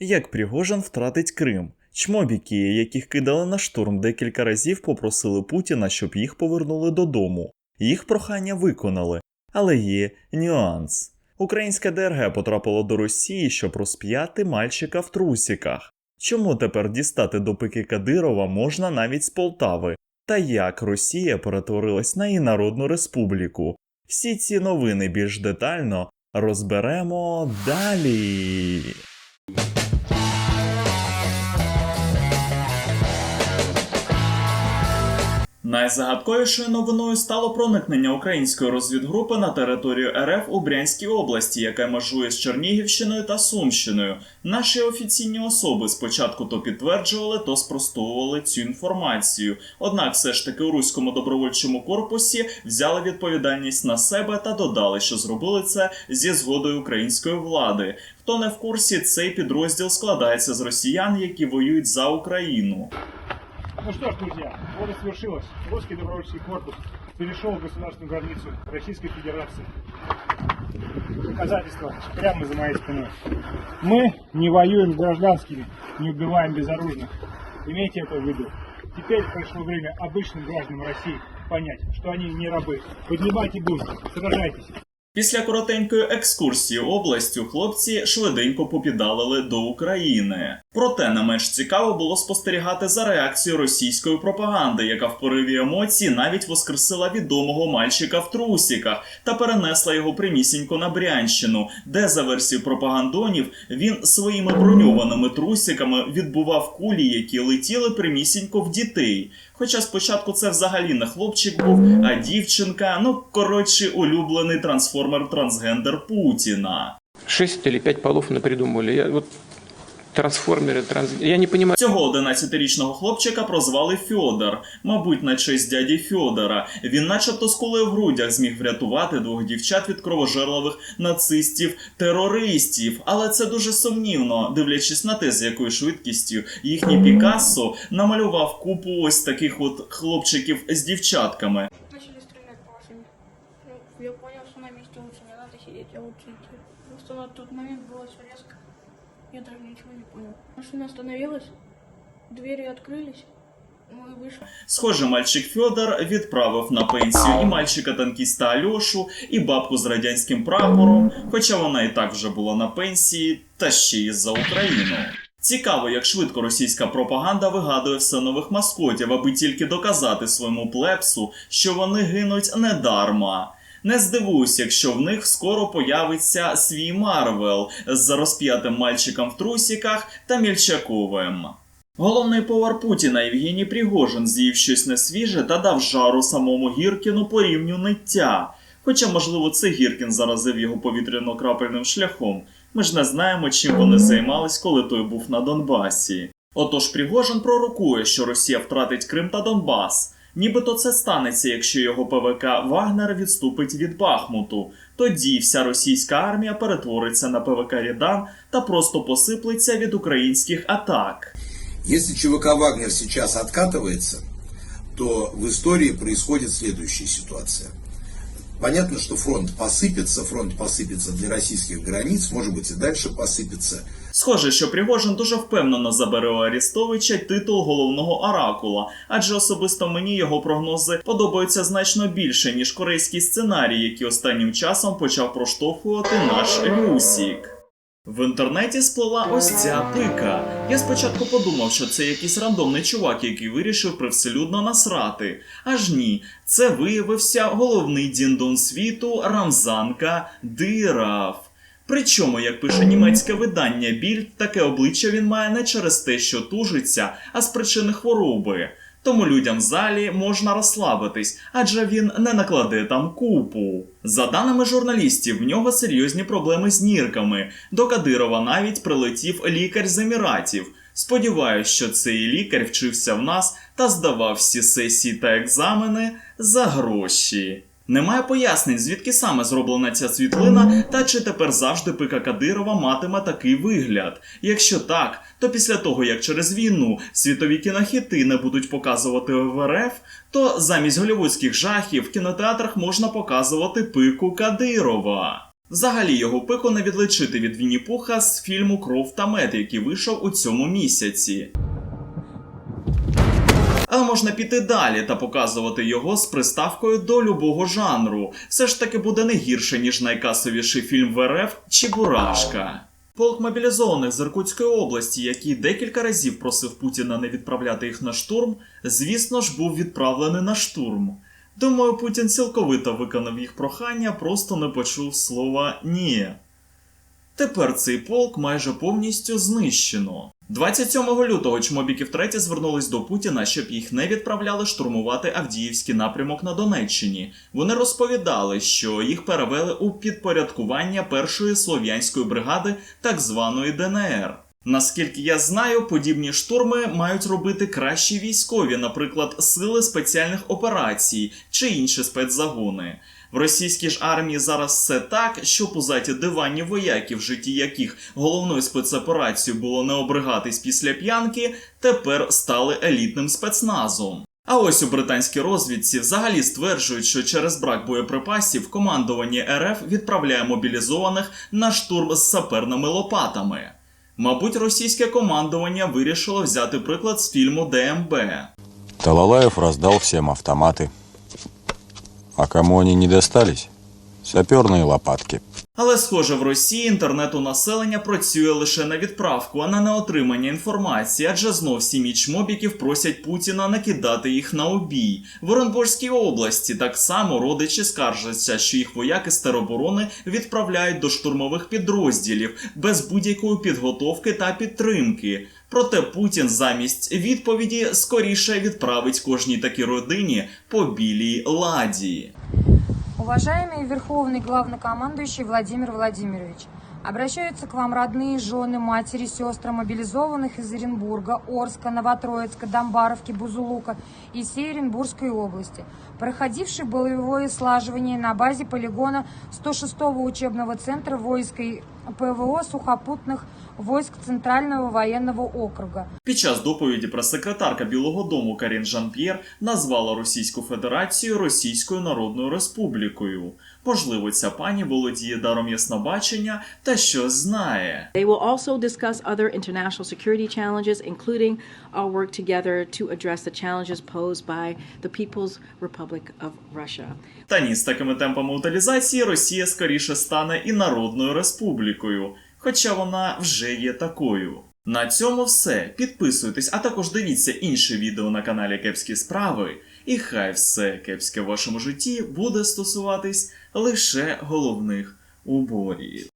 Як Пригожин втратить Крим? Чмобіки, яких кидали на штурм декілька разів, попросили Путіна, щоб їх повернули додому. Їх прохання виконали, але є нюанс. Українська ДРГ потрапила до Росії, щоб розп'яти мальчика в трусіках. Чому тепер дістати до пики Кадирова можна навіть з Полтави? Та як Росія перетворилась на інародну республіку? Всі ці новини більш детально розберемо далі. Найзагадковішою новиною стало проникнення української розвідгрупи на територію РФ у Брянській області, яка межує з Чернігівщиною та Сумщиною. Наші офіційні особи спочатку то підтверджували, то спростовували цю інформацію. Однак, все ж таки у руському добровольчому корпусі взяли відповідальність на себе та додали, що зробили це зі згодою української влади. Хто не в курсі, цей підрозділ складається з росіян, які воюють за Україну. Ну что ж, друзья, вот и свершилось. Русский добровольческий корпус перешел в государственную границу Российской Федерации. Доказательства прямо за моей спиной. Мы не воюем с гражданскими, не убиваем безоружных. Имейте это в виду. Теперь пришло время обычным гражданам России понять, что они не рабы. Поднимайте бунт, сражайтесь. Після коротенької екскурсії областю хлопці швиденько попідалили до України. Проте не менш цікаво було спостерігати за реакцією російської пропаганди, яка в пориві емоцій навіть воскресила відомого мальчика в трусіках та перенесла його прямісінько на Брянщину, де за версією пропагандонів він своїми броньованими трусиками відбував кулі, які летіли прямісінько в дітей. Хоча спочатку це взагалі не хлопчик був, а дівчинка, ну коротше, улюблений трансформер трансгендер Путіна. Шість чи пять полов напридумывали. Я вот трансформеры, транс... Я не понимаю. Цього 11-річного хлопчика прозвали Фьодор, мабуть, на честь дяді Фьодора. Він, начебто, з кулею в грудях зміг врятувати двох дівчат від кровожерливих нацистів-терористів. Але це дуже сумнівно, дивлячись на те, з якою швидкістю їхній Пікассо намалював купу ось таких от хлопчиків з дівчатками. начали стрелять по. Ну, я понял, что на месте лучше не надо сидеть, а лучше идти. Просто на тот момент было все резко. Я даже ничего не понял. Машина остановилась, двери открылись, мы вышли. Схоже, мальчик Фьодор відправив на пенсію і мальчика-танкіста Альошу, і бабку з радянським прапором, хоча вона і так вже була на пенсії, та ще й за Україну. Цікаво, як швидко російська пропаганда вигадує все нових маскотів, аби тільки доказати своєму плепсу, що вони гинуть недарма. Не здивуюсь, якщо в них скоро появиться свій Марвел з розп'ятим мальчиком в трусіках та Мільчаковим. Головний повар Путіна Євгеній Пригожин з'їв щось несвіже та дав жару самому Гіркіну по рівню ниття. Хоча, можливо, це Гіркін заразив його повітряно-крапельним шляхом. Ми ж не знаємо, чим вони займались, коли той був на Донбасі. Отож Пригожин пророкує, що Росія втратить Крим та Донбас. Нібито це станеться, якщо його ПВК Вагнер відступить від Бахмуту. Тоді вся російська армія перетвориться на ПВК Рідан та просто посиплеться від українських атак. Якщо ЧВК «Вагнер» зараз відкатується, то в історії відбувається следующая ситуация. Понятно, что фронт посыпется, фронт посыпется для российских границ, может быть и дальше посыпется. Схоже, що Пригожин дуже впевнено забере у Арістовича титул головного оракула, адже особисто мені його прогнози подобаються значно більше, ніж корейський сценарій, який останнім часом почав проштовхувати наш Люсік. В інтернеті сплила ось ця пика. Я спочатку подумав, що це якийсь рандомний чувак, який вирішив привселюдно насрати. Аж ні, це виявився головний діндон світу Рамзанка Дирав. Причому, як пише німецьке видання Більд, таке обличчя він має не через те, що тужиться, а з причини хвороби. Тому людям в залі можна розслабитись, адже він не накладе там купу. За даними журналістів, в нього серйозні проблеми з нірками. До Кадирова навіть прилетів лікар з Еміратів. Сподіваюсь, що цей лікар вчився в нас та здавав всі сесії та екзамени за гроші. Немає пояснень, звідки саме зроблена ця світлина, та чи тепер завжди пика Кадирова матиме такий вигляд. Якщо так, то після того як через війну світові кінохіти не будуть показувати в РФ, то замість голівудських жахів в кінотеатрах можна показувати пику Кадирова. Взагалі його пику не відличити від Вінні-Пуха з фільму Кров та мед, який вийшов у цьому місяці. Можна піти далі та показувати його з приставкою до любого жанру. Все ж таки буде не гірше, ніж найкасовіший фільм в РФ чи Бурашка. Полк мобілізованих з Іркутської області, який декілька разів просив Путіна не відправляти їх на штурм, звісно ж, був відправлений на штурм. Думаю, Путін цілковито виконав їх прохання, просто не почув слова ні. Тепер цей полк майже повністю знищено. 27 лютого чмобіки втретє звернулись до Путіна, щоб їх не відправляли штурмувати Авдіївський напрямок на Донеччині. Вони розповідали, що їх перевели у підпорядкування першої слов'янської бригади так званої ДНР. Наскільки я знаю, подібні штурми мають робити кращі військові, наприклад, сили спеціальних операцій чи інші спецзагони. В російській ж армії зараз все так, що пузаті диванні вояки, в житті яких головною спецоперацією було не обригатись після п'янки, тепер стали елітним спецназом. А ось у британській розвідці взагалі стверджують, що через брак боєприпасів командування РФ відправляє мобілізованих на штурм з саперними лопатами. Мабуть, російське командування вирішило взяти приклад з фільму ДМБ. Талалаев раздал всем автоматы. А кому они не достались? Саперные лопатки. Але, схоже, в Росії інтернет у населення працює лише на відправку, а не на отримання інформації, адже знов сім'ї чмобіків просять Путіна накидати їх на обій. В Оренбурзькій області так само родичі скаржаться, що їх вояки з тероборони відправляють до штурмових підрозділів без будь-якої підготовки та підтримки. Проте Путін замість відповіді скоріше відправить кожній такій родині по білій ладі. Уважаемый Верховный Главнокомандующий Владимир Владимирович, обращаются к вам родные, жены, матери, сестры мобилизованных из Оренбурга, Орска, Новотроицка, Домбаровки, Бузулука и всей Оренбургской области, проходившие боевое слаживание на базе полигона 106-го учебного центра войск ПВО сухопутных войск Центрального военного округа. Під час доповіді прес-секретарка Білого Дому Карін Жан-П'єр назвала Російську Федерацію Російською Народною Республікою. Можливо, ця пані володіє даром яснобачення та щось знає. They will also discuss other international security challenges, including our work together to address the challenges posed by the People's Republic of Russia. Та ні, з такими темпами утилізації Росія скоріше стане і Народною Республікою, хоча вона вже є такою. На цьому все. Підписуйтесь, а також дивіться інші відео на каналі Кепські Справи. І хай все кепське в вашому житті буде стосуватись лише головних уборів.